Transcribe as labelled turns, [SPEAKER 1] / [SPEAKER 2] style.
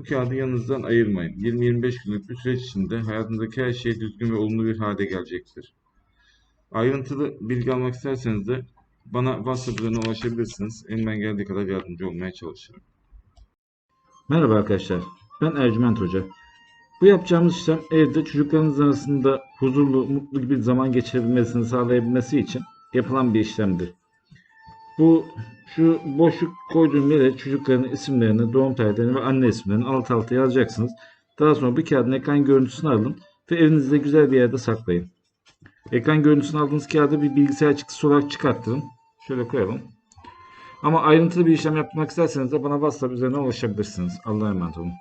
[SPEAKER 1] bu kağıdı yanınızdan ayırmayın. 20-25 günlük bir süreç içinde hayatınızdaki her şey düzgün ve olumlu bir hale gelecektir. Ayrıntılı bilgi almak isterseniz de bana WhatsApp üzerinden ulaşabilirsiniz. Elimden geldiği kadar yardımcı olmaya çalışırım.
[SPEAKER 2] Merhaba arkadaşlar, ben Ercüment Hoca. Bu yapacağımız işlem evde çocuklarınız arasında huzurlu, mutlu bir zaman geçirebilmesini sağlayabilmesi için yapılan bir işlemdir. Bu şu boşluk koyduğum yere çocukların isimlerini, doğum tarihlerini ve anne isimlerini alt alta yazacaksınız. Daha sonra bir kağıdın ekran görüntüsünü alın ve evinizde güzel bir yerde saklayın. Ekran görüntüsünü aldığınız kağıdı bir bilgisayar çıktısı olarak çıkarttırın. Şöyle koyalım. Ama ayrıntılı bir işlem yapmak isterseniz de bana WhatsApp üzerinden ulaşabilirsiniz. Allah'a emanet olun.